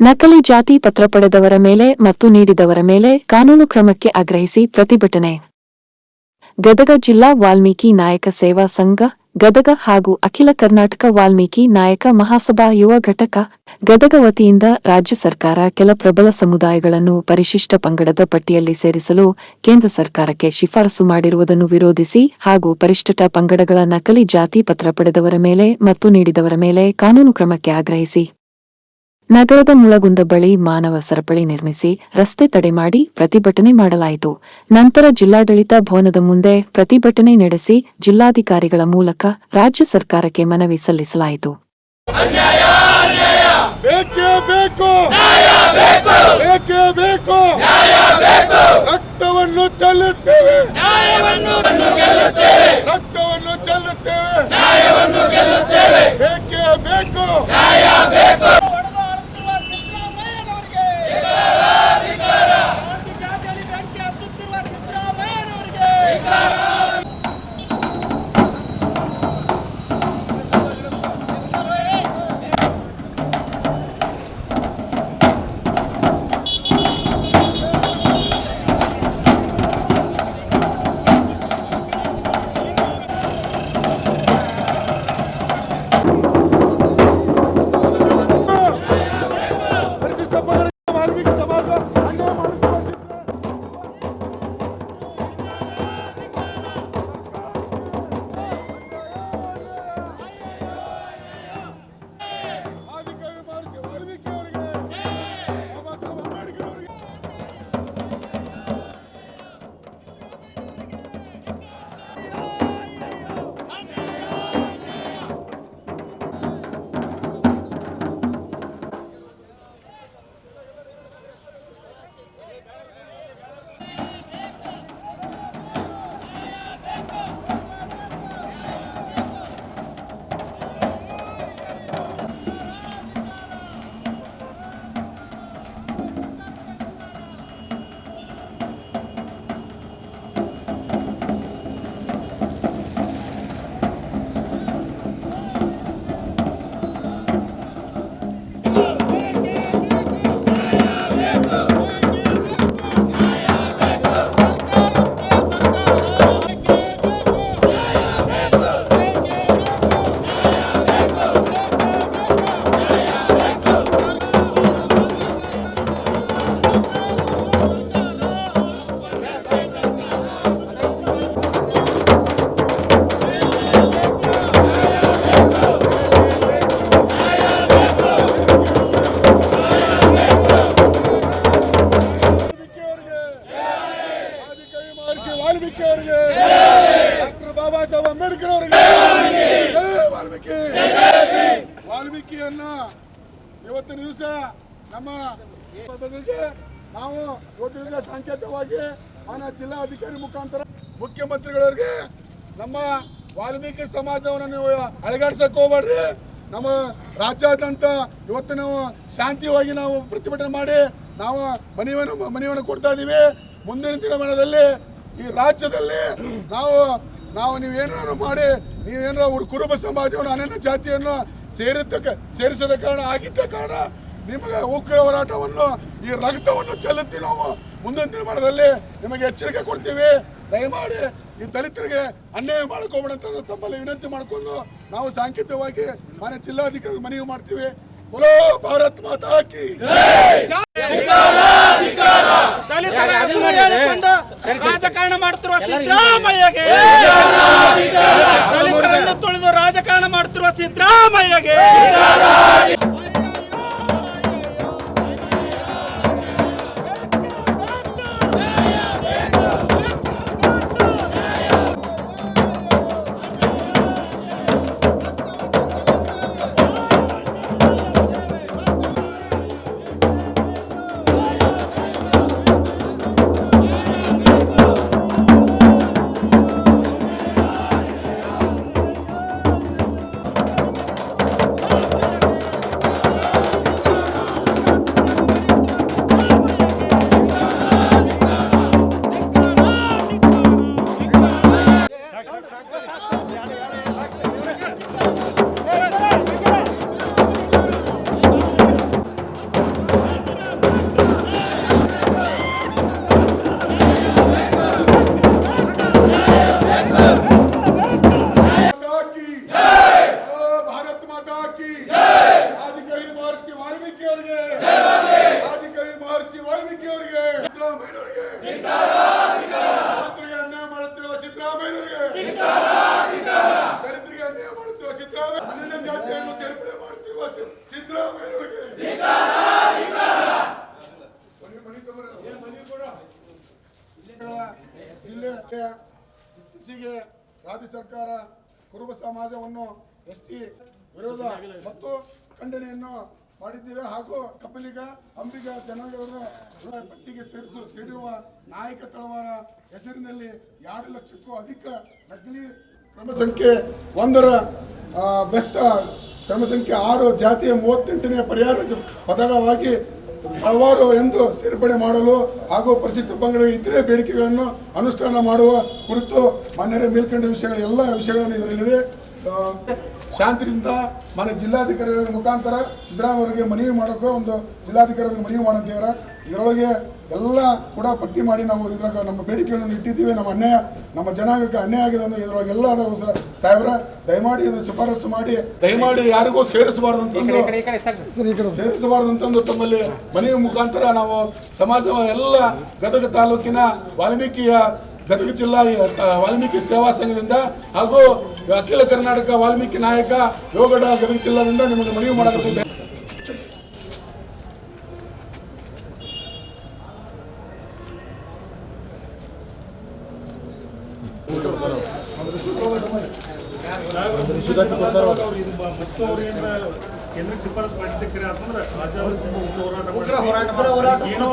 ನಕಲಿ ಜಾತಿ ಪತ್ರ ಪಡೆದವರ ಮೇಲೆ ಮತ್ತು ನೀಡಿದವರ ಮೇಲೆ ಕಾನೂನು ಕ್ರಮಕ್ಕೆ ಆಗ್ರಹಿಸಿ ಪ್ರತಿಭಟನೆ. ಗದಗ ಜಿಲ್ಲಾ ವಾಲ್ಮೀಕಿ ನಾಯಕ ಸೇವಾ ಸಂಘ, ಗದಗ ಹಾಗೂ ಅಖಿಲ ಕರ್ನಾಟಕ ವಾಲ್ಮೀಕಿ ನಾಯಕ ಮಹಾಸಭಾ ಯುವ ಘಟಕ, ಗದಗ ವತಿಯಿಂದ ರಾಜ್ಯ ಸರ್ಕಾರ ಕೆಲ ಪ್ರಬಲ ಸಮುದಾಯಗಳನ್ನು ಪರಿಶಿಷ್ಟ ಪಂಗಡದ ಪಟ್ಟಿಯಲ್ಲಿ ಸೇರಿಸಲು ಕೇಂದ್ರ ಸರ್ಕಾರಕ್ಕೆ ಶಿಫಾರಸು ಮಾಡಿರುವುದನ್ನು ವಿರೋಧಿಸಿ ಹಾಗೂ ಪರಿಶಿಷ್ಟ ಪಂಗಡಗಳ ನಕಲಿ ಜಾತಿ ಪತ್ರ ಪಡೆದವರ ಮೇಲೆ ಮತ್ತು ನೀಡಿದವರ ಮೇಲೆ ಕಾನೂನು ಕ್ರಮಕ್ಕೆ ಆಗ್ರಹಿಸಿ ನಗರದ ಮುಳಗುಂದ ಬಳಿ ಮಾನವ ಸರಪಳಿ ನಿರ್ಮಿಸಿ ರಸ್ತೆ ತಡೆ ಮಾಡಿ ಪ್ರತಿಭಟನೆ ಮಾಡಲಾಯಿತು. ನಂತರ ಜಿಲ್ಲಾಡಳಿತ ಭವನದ ಮುಂದೆ ಪ್ರತಿಭಟನೆ ನಡೆಸಿ ಜಿಲ್ಲಾಧಿಕಾರಿಗಳ ಮೂಲಕ ರಾಜ್ಯ ಸರ್ಕಾರಕ್ಕೆ ಮನವಿ ಸಲ್ಲಿಸಲಾಯಿತು. ಬೇಕೇ. ಇವತ್ತಿನ ದಿವಸ ನಮ್ಮ ನಾವು ದಿವಸ ಸಾಂಕೇತಿಕವಾಗಿ ಮಾನ್ಯ ಜಿಲ್ಲಾಧಿಕಾರಿ ಮುಖಾಂತರ ಮುಖ್ಯಮಂತ್ರಿಗಳವರಿಗೆ ನಮ್ಮ ವಾಲ್ಮೀಕಿ ಸಮಾಜವನ್ನು ನೀವು ಅಳಗಾಡ್ಸಕ್ ಹೋಗ್ಬೇಡ್ರಿ. ನಮ್ಮ ರಾಜ್ಯಾದ್ಯಂತ ಇವತ್ತು ನಾವು ಶಾಂತಿಯಾಗಿ ನಾವು ಪ್ರತಿಭಟನೆ ಮಾಡಿ ನಾವು ಮನವಿಯನ್ನು ಮನವಿಯನ್ನು ಕೊಡ್ತಾ ಇದ್ದೀವಿ. ಮುಂದಿನ ದಿನಮಾನದಲ್ಲಿ ಈ ರಾಜ್ಯದಲ್ಲಿ ನಾವು ನಾವು ನೀವೇನಾದ್ರು ಮಾಡಿ ನೀವೇನಾರ ಅವ್ರ ಕುರುಬ ಸಮಾಜವನ್ನು ಅನನ್ಯ ಜಾತಿಯನ್ನು ಸೇರಿದ್ದ ಸೇರಿಸದ ಕಾರಣ ಆಗಿದ್ದ ಕಾರಣ ನಿಮಗೆ ಉಗ್ರ ಹೋರಾಟವನ್ನು ಈ ರಕ್ತವನ್ನು ಚೆಲ್ಲುತ್ತಿ ನಾವು ಮುಂದಿನ ದಿನಮಾನದಲ್ಲಿ ನಿಮಗೆ ಎಚ್ಚರಿಕೆ ಕೊಡ್ತೀವಿ ದಯಮಾಡಿ ಈ ದಲಿತರಿಗೆ ಅನ್ಯಾಯ ಮಾಡ್ಕೋಬೇಡ ಅಂತ ತಮ್ಮಲ್ಲಿ ವಿನಂತಿ ಮಾಡ್ಕೊಂಡು ನಾವು ಸಾಂಕೇತಿಕವಾಗಿ ಮಾನ್ಯ ಜಿಲ್ಲಾಧಿಕಾರಿ ಮನವಿ ಮಾಡ್ತೀವಿ ಬಲೋ ಭಾರತ್ ಮಾತಾ ಹಾಕಿ ದಲಿತರ ಹೆಸರು ಹೇಳಿಕೊಂಡು ರಾಜಕಾರಣ ಮಾಡುತ್ತಿರುವ ಸಿದ್ದರಾಮಯ್ಯಗೆ. ದಲಿತರನ್ನು ತುಳಿದು ರಾಜಕಾರಣ ಮಾಡುತ್ತಿರುವ ಸಿದ್ದರಾಮಯ್ಯಗೆ. ಅವರಿಗೆ ಸಿದ್ದರಾಮಯ್ಯನವರಿಗೆ. ರೈತರಿಗೆ ಅನ್ಯಾಯ ಮಾಡುತ್ತಿರುವ ಸಿದ್ದರಾಮಯ್ಯನವರಿಗೆ. ದಲಿತರಿಗೆ ಅನ್ಯಾಯ ಮಾಡುತ್ತಿರುವ ಸಿದ್ದರಾಮಯ್ಯ ಅನ್ಯ ಜಾತಿಯನ್ನು ಸೇರ್ಪಡೆ ಮಾಡುತ್ತಿರುವ ಸಿದ್ದರಾಮಯ್ಯನವರಿಗೆ. ಜಿಲ್ಲೆ ಇತ್ತೀಚೆಗೆ ರಾಜ್ಯ ಸರ್ಕಾರ ಕುರುಬ ಸಮಾಜವನ್ನು ಎಸ್ ಟಿ ವಿರೋಧ ಮತ್ತು ಖಂಡನೆಯನ್ನು ಮಾಡಿದ್ದೇವೆ ಹಾಗೂ ಕಪಿಲಿಗ, ಅಂಬಿಗ ಜನಾಂಗದವರ ಪಟ್ಟಿಗೆ ಸೇರಿಸು, ಸೇರಿರುವ ನಾಯಕ ತಳವಾರ ಹೆಸರಿನಲ್ಲಿ ಎರಡು ಲಕ್ಷಕ್ಕೂ ಅಧಿಕ ನಕಲಿ ಕ್ರಮ ಸಂಖ್ಯೆ ಒಂದರ ಬೆಸ್ತ ಕ್ರಮ ಸಂಖ್ಯೆ ಆರು ಜಾತಿಯ ಮೂವತ್ತೆಂಟನೇ ಪರಿಹಾರ ಪದರವಾಗಿ ಹಲವಾರು ಎಂದು ಸೇರ್ಪಡೆ ಮಾಡಲು ಹಾಗೂ ಪರಿಶಿಷ್ಟ ಪಂಗಡ ಇತರೆ ಬೇಡಿಕೆಗಳನ್ನು ಅನುಷ್ಠಾನ ಮಾಡುವ ಕುರಿತು ಮಾನ್ಯರೇ ಮೇಲ್ಕಂಡ ವಿಷಯಗಳ, ಎಲ್ಲ ವಿಷಯಗಳನ್ನು ಇದರಲ್ಲಿದೆ. ಶಾಂತಿಯಿಂದ ಮನೆ ಜಿಲ್ಲಾಧಿಕಾರಿಗಳ ಮುಖಾಂತರ ಸಿದ್ದರಾಮಯ್ಯವರಿಗೆ ಮನವಿ ಮಾಡೋಕೆ ಒಂದು ಜಿಲ್ಲಾಧಿಕಾರಿಗಳಿಗೆ ಮನವಿ ಮಾಡಿದ್ದೇವರ ಇದರೊಳಗೆ ಎಲ್ಲ ಕೂಡ ಪಟ್ಟಿ ಮಾಡಿ ನಾವು ಇದ್ರಾಗ ನಮ್ಮ ಬೇಡಿಕೆಗಳನ್ನು ಇಟ್ಟಿದ್ದೀವಿ. ನಮ್ಮ ಅನ್ಯಾಯ ನಮ್ಮ ಜನಾಂಗಕ್ಕೆ ಅನ್ಯಾಯ ಆಗಿದೆ ಅಂದ್ರೆ ಇದರೊಳಗೆ ಎಲ್ಲ ಅದಾವು ಸರ್ ಸಾಹೇಬ್ರ ದಯಮಾಡಿ ಇದನ್ನು ಶಿಫಾರಸು ಮಾಡಿ. ದಯಮಾಡಿ ಯಾರಿಗೂ ಸೇರಿಸಬಾರ್ದು ಅಂತಂದು ಸೇರಿಸಬಾರ್ದು ಅಂತಂದು ತಮ್ಮಲ್ಲಿ ಮನವಿ ಮುಖಾಂತರ ನಾವು ಸಮಾಜ ಎಲ್ಲ ಗದಗ ತಾಲೂಕಿನ ವಾಲ್ಮೀಕಿಯ ಗದಗ ಜಿಲ್ಲಾ ವಾಲ್ಮೀಕಿ ಸೇವಾ ಸಂಘದಿಂದ ಹಾಗೂ ಅಖಿಲ ಕರ್ನಾಟಕ ವಾಲ್ಮೀಕಿ ನಾಯಕ ಯೋಗಡ ಗದಗ ಜಿಲ್ಲಾದಿಂದ ನಿಮಗೆ ಮನವಿ ಮಾಡಲಾಗುತ್ತಿದೆ ಕೇಂದ್ರಕ್ಕೆ ಶಿಫಾರಸು ಮಾಡಿದ್ದಕ್ಕೆ ಅಂತಂದ್ರೆ ರಾಜ್ಯ ಹೋರಾಟ ಮಾಡಿ ಏನೋ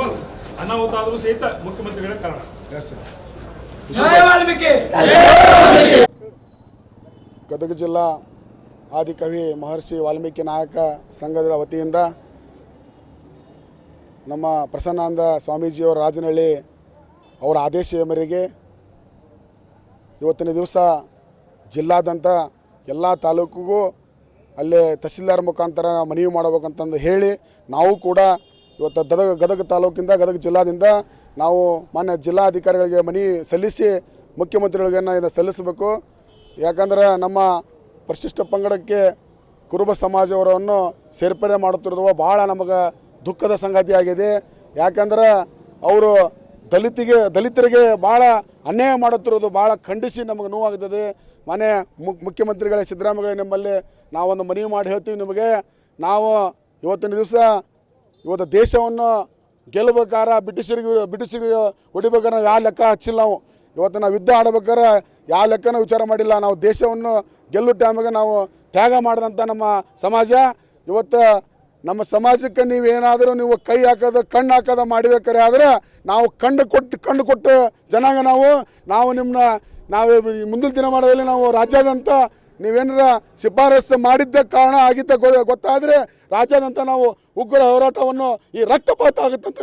ಅನಾಹುತ ಆದರೂ ಸಹಿತ ಮುಖ್ಯಮಂತ್ರಿಗಳೇ ಕಾರಣ ಎಸ್ ಸರ್. ಜಯ ವಾಲ್ಮೀಕಿ ಗದಗ ಜಿಲ್ಲಾ ಆದಿಕವಿ ಮಹರ್ಷಿ ವಾಲ್ಮೀಕಿ ನಾಯಕ ಸಂಘದ ವತಿಯಿಂದ ನಮ್ಮ ಪ್ರಸನ್ನಾನಂದ ಸ್ವಾಮೀಜಿಯವರ ರಾಜನಹಳ್ಳಿ ಅವರ ಆದೇಶ ಮೇರೆಗೆ ಇವತ್ತಿನ ದಿವಸ ಜಿಲ್ಲಾದ್ಯಂತ ಎಲ್ಲ ತಾಲೂಕಿಗೂ ಅಲ್ಲೇ ತಹಸೀಲ್ದಾರ್ ಮುಖಾಂತರ ಮನವಿ ಮಾಡಬೇಕಂತಂದು ಹೇಳಿ ನಾವು ಕೂಡ ಇವತ್ತು ಗದಗ ಗದಗ ತಾಲೂಕಿಂದ ಗದಗ ಜಿಲ್ಲಾದಿಂದ ನಾವು ಮಾನ್ಯ ಜಿಲ್ಲಾಧಿಕಾರಿಗಳಿಗೆ ಮನವಿ ಸಲ್ಲಿಸಿ ಮುಖ್ಯಮಂತ್ರಿಗಳಿಗೆ ಇದನ್ನು ಸಲ್ಲಿಸಬೇಕು. ಯಾಕಂದ್ರೆ ನಮ್ಮ ಪರಿಶಿಷ್ಟ ಪಂಗಡಕ್ಕೆ ಕುರುಬ ಸಮಾಜವರನ್ನು ಸೇರ್ಪಡೆ ಮಾಡುತ್ತಿರುವುದು ಭಾಳ ನಮಗೆ ದುಃಖದ ಸಂಗತಿ ಆಗಿದೆ. ಯಾಕಂದ್ರೆ ಅವರು ದಲಿತಿಗೆ, ದಲಿತರಿಗೆ ಭಾಳ ಅನ್ಯಾಯ ಮಾಡುತ್ತಿರುವುದು ಭಾಳ ಖಂಡಿಸಿ ನಮಗೆ ನೋವಾಗ್ತದೆ. ಮನೆ ಮುಖ್ಯಮಂತ್ರಿಗಳೇ, ಸಿದ್ದರಾಮಯ್ಯ ನಿಮ್ಮಲ್ಲಿ ನಾವೊಂದು ಮನವಿ ಮಾಡಿ ಹೇಳ್ತೀವಿ ನಿಮಗೆ. ನಾವು ಇವತ್ತಿನ ದಿವಸ ಇವತ್ತು ದೇಶವನ್ನು ಗೆಲ್ಲಬೇಕಾರ ಬ್ರಿಟಿಷರಿಗೆ ಬ್ರಿಟಿಷರಿಗೆ ಹೊಡಿಬೇಕಾದ್ರೆ ನಾವು ಯಾವ ಲೆಕ್ಕ ಹಚ್ಚಿಲ್ಲ ನಾವು. ಇವತ್ತು ನಾವು ಯುದ್ಧ ಆಡ್ಬೇಕಾರೆ ಯಾವ ಲೆಕ್ಕನೂ ವಿಚಾರ ಮಾಡಿಲ್ಲ. ನಾವು ದೇಶವನ್ನು ಗೆಲ್ಲೋ ಟೈಮಿಗೆ ನಾವು ತ್ಯಾಗ ಮಾಡಿದಂಥ ನಮ್ಮ ಸಮಾಜ. ಇವತ್ತು ನಮ್ಮ ಸಮಾಜಕ್ಕೆ ನೀವೇನಾದರೂ ನೀವು ಕೈ ಹಾಕೋದು, ಕಣ್ಣು ಹಾಕೋದು ಮಾಡಿದ ಆದರೆ ನಾವು ಕಣ್ಣು ಕೊಟ್ಟು ಕಣ್ಣು ಕೊಟ್ಟು ಜನಾಂಗ ನಾವು. ನಾವು ನಿಮ್ಮನ್ನ ನಾವು ಮುಂದಿನ ದಿನಮಾನದಲ್ಲಿ ನಾವು ರಾಜ್ಯಾದ್ಯಂತ ನೀವೇನಾರ ಶಿಫಾರಸು ಮಾಡಿದ್ದ ಕಾರಣ ಆಗಿದ್ದ ಗೊತ್ತಾದರೆ ರಾಜ್ಯಾದ್ಯಂತ ನಾವು ಉಗ್ರ ಹೋರಾಟವನ್ನು ಈ ರಕ್ತಪಾತ ಆಗುತ್ತಂತ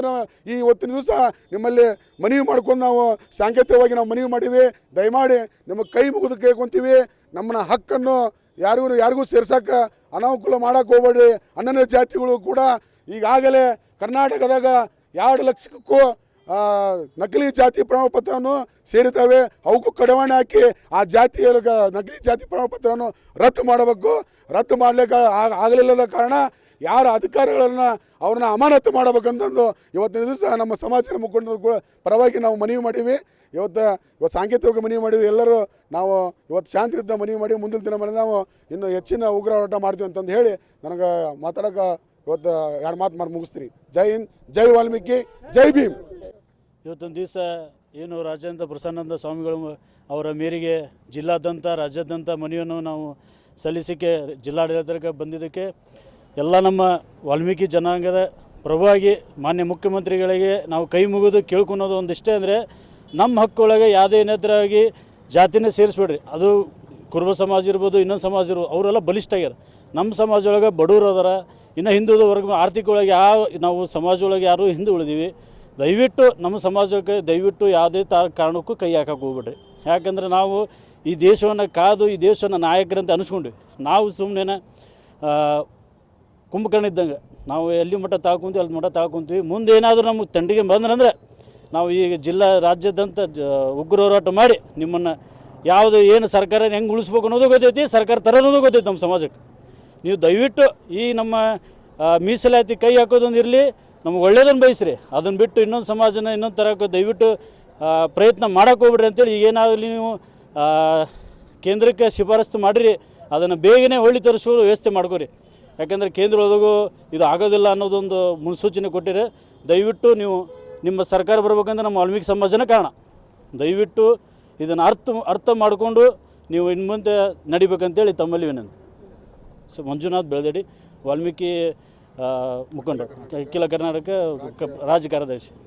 ಈ ಇವತ್ತಿನ ದಿವಸ ನಿಮ್ಮಲ್ಲಿ ಮನವಿ ಮಾಡ್ಕೊಂಡು ನಾವು ಸಾಂಕೇತಿಕವಾಗಿ ನಾವು ಮನವಿ ಮಾಡಿವಿ. ದಯಮಾಡಿ ನಿಮಗೆ ಕೈ ಮುಗಿದು ಕೇಳ್ಕೊತೀವಿ. ನಮ್ಮನ್ನ ಹಕ್ಕನ್ನು ಯಾರಿಗೂ ಯಾರಿಗೂ ಸೇರ್ಸಕ್ಕೆ ಅನಾನುಕೂಲ ಮಾಡಕ್ಕೆ ಹೋಗ್ಬೇಡ್ರಿ ಅಣ್ಣನ ಜಾತಿಗಳು ಕೂಡ ಈಗಾಗಲೇ ಕರ್ನಾಟಕದಾಗ ಎರಡು ಲಕ್ಷಕ್ಕೂ ನಕಲಿ ಜಾತಿ ಪ್ರಮಾಣ ಪತ್ರವನ್ನು ಸೇರಿದ್ದಾವೆ. ಅವಕ್ಕೂ ಕಡಿವಾಣ ಹಾಕಿ ಆ ಜಾತಿಯ ನಕಲಿ ಜಾತಿ ಪ್ರಮಾಣ ಪತ್ರವನ್ನು ರದ್ದು ಮಾಡಬೇಕು. ರದ್ದು ಮಾಡಲಿಕ್ಕೆ ಆಗಲಿಲ್ಲದ ಕಾರಣ ಯಾರ ಅಧಿಕಾರಿಗಳನ್ನು ಅವ್ರನ್ನ ಅಮಾನತು ಮಾಡಬೇಕಂತಂದು ಇವತ್ತಿನ ದಿವಸ ನಮ್ಮ ಸಮಾಜದ ಮುಖಂಡರು ಕೂಡ ಪರವಾಗಿ ನಾವು ಮನವಿ ಮಾಡೀವಿ. ಇವತ್ತು ಇವತ್ತು ಸಾಂಕೇತಿಕ ಮನವಿ ಮಾಡೀವಿ. ಎಲ್ಲರೂ ನಾವು ಇವತ್ತು ಶಾಂತಿಯುತ ಮನವಿ ಮಾಡಿ ಮುಂದಿನ ದಿನ ನಾವು ಇನ್ನು ಹೆಚ್ಚಿನ ಉಗ್ರ ಹೋರಾಟ ಮಾಡ್ತೀವಿ ಅಂತಂದು ಹೇಳಿ ನನಗೆ ಮಾತಾಡೋಕೆ ಇವತ್ತು ಎರಡು ಮಾತು ಮಾಡಿ ಮುಗಿಸ್ತೀನಿ. ಜೈ ಹಿಂದ್, ಜೈ ವಾಲ್ಮೀಕಿ, ಜೈ ಭೀಮ್. ಇವತ್ತೊಂದು ದಿವಸ ಏನು ರಾಜೇಂದ್ರ ಪ್ರಸನ್ನಂದ ಸ್ವಾಮಿಗಳು ಅವರ ಮೇರೆಗೆ ಜಿಲ್ಲಾದ್ಯಂತ, ರಾಜ್ಯಾದ್ಯಂತ ಮನೆಯನ್ನು ನಾವು ಸಲ್ಲಿಸಿಕೆ ಜಿಲ್ಲಾಡಳಿತಕ್ಕೆ ಬಂದಿದ್ದಕ್ಕೆ ಎಲ್ಲ ನಮ್ಮ ವಾಲ್ಮೀಕಿ ಜನಾಂಗದ ಪ್ರಭುವಾಗಿ ಮಾನ್ಯ ಮುಖ್ಯಮಂತ್ರಿಗಳಿಗೆ ನಾವು ಕೈ ಮುಗಿದು ಕೇಳ್ಕೊಳೋದು ಒಂದಿಷ್ಟೇ ಅಂದರೆ ನಮ್ಮ ಹಕ್ಕೊಳಗೆ ಯಾವುದೇ ಏನೇತರಾಗಿ ಜಾತಿನೇ ಸೇರಿಸ್ಬೇಡ್ರಿ. ಅದು ಕುರುಬ ಸಮಾಜ ಇರ್ಬೋದು, ಇನ್ನೊಂದು ಸಮಾಜ ಇರ್ಬೋದು, ಅವರೆಲ್ಲ ಬಲಿಷ್ಠ ಆಗ್ಯಾರ. ನಮ್ಮ ಸಮಾಜ ಒಳಗೆ ಬಡವರು ಅದಾರ. ಇನ್ನು ಹಿಂದುಳಿದ ವರ್ಗ ಆರ್ಥಿಕ ಒಳಗೆ ಯಾವ, ನಾವು ಸಮಾಜದೊಳಗೆ ಯಾರು ಹಿಂದೆ ಉಳಿದೀವಿ, ದಯವಿಟ್ಟು ನಮ್ಮ ಸಮಾಜಕ್ಕೆ ದಯವಿಟ್ಟು ಯಾವುದೇ ತಾ, ಕಾರಣಕ್ಕೂ ಕೈ ಹಾಕಕ್ಕೆ ಹೋಗ್ಬಿಡ್ರಿ. ಯಾಕಂದ್ರೆ ನಾವು ಈ ದೇಶವನ್ನು ಕಾದು, ಈ ದೇಶವನ್ನು ನಾಯಕರಂತ ಅನಿಸ್ಕೊಂಡ್ವಿ. ನಾವು ಸುಮ್ಮನೆ ಕುಂಭಕರ್ಣ ಇದ್ದಂಗೆ. ನಾವು ಎಲ್ಲಿ ಮಟ್ಟ ತಾಕೊಂತೀವಿ, ಅಲ್ಲಿ ಮಟ್ಟ ತಾಕೊಂತೀವಿ. ಮುಂದೆ ಏನಾದರೂ ನಮಗೆ ತಂಡಿಗೆ ಬಂದ್ರಂದ್ರೆ ನಾವು ಈಗ ಜಿಲ್ಲಾ ರಾಜ್ಯದಂತ ಜ, ಉಗ್ರ ಹೋರಾಟ ಮಾಡಿ ನಿಮ್ಮನ್ನು ಯಾವುದು, ಏನು ಸರ್ಕಾರ ಹೆಂಗೆ ಉಳಿಸ್ಬೇಕು ಅನ್ನೋದು ಗೊತ್ತೈತಿ, ಸರ್ಕಾರ ತರೋದು ಗೊತ್ತೈತಿ ನಮ್ಮ ಸಮಾಜಕ್ಕೆ. ನೀವು ದಯವಿಟ್ಟು ಈ ನಮ್ಮ ಮೀಸಲಾತಿ ಕೈ ಹಾಕೋದೊಂದು ಇರಲಿ, ನಮ್ಗೆ ಒಳ್ಳೇದನ್ನು ಬಯಸ್ರಿ. ಅದನ್ನು ಬಿಟ್ಟು ಇನ್ನೊಂದು ಸಮಾಜನ ಇನ್ನೊಂದು ತರಕ್ಕೆ ದಯವಿಟ್ಟು ಪ್ರಯತ್ನ ಮಾಡೋಕೆ ಹೋಗ್ಬಿಡ್ರಿ ಅಂತೇಳಿ ಏನಾಗಲಿ ನೀವು ಕೇಂದ್ರಕ್ಕೆ ಶಿಫಾರಸ್ತು ಮಾಡಿರಿ, ಅದನ್ನು ಬೇಗನೆ ಹೊಳ್ಳಿ ತರಿಸೋ ವ್ಯವಸ್ಥೆ ಮಾಡ್ಕೊರಿ. ಕೇಂದ್ರ ಕೇಂದ್ರದೊಳಗೂ ಇದು ಆಗೋದಿಲ್ಲ ಅನ್ನೋದೊಂದು ಮುನ್ಸೂಚನೆ ಕೊಟ್ಟಿರಿ ದಯವಿಟ್ಟು ನೀವು ನಿಮ್ಮ ಸರ್ಕಾರ ಬರ್ಬೇಕಂದ್ರೆ ನಮ್ಮ ವಾಲ್ಮೀಕಿ ಸಮಾಜನ ಕಾರಣ. ದಯವಿಟ್ಟು ಇದನ್ನು ಅರ್ಥ ಅರ್ಥ ಮಾಡಿಕೊಂಡು ನೀವು ಇನ್ನು ಮುಂದೆ ನಡಿಬೇಕಂತೇಳಿ ತಮ್ಮಲ್ಲಿ ವಿನಂತಿ. ಸೊ ಮಂಜುನಾಥ್ ಬೆಳದಡಿ ವಾಲ್ಮೀಕಿ ಮುಖಂಡ ಅಖಿಲ ಕರ್ನಾಟಕ ಕ- ರಾಜ್ಯ ಕಾರ್ಯದರ್ಶಿ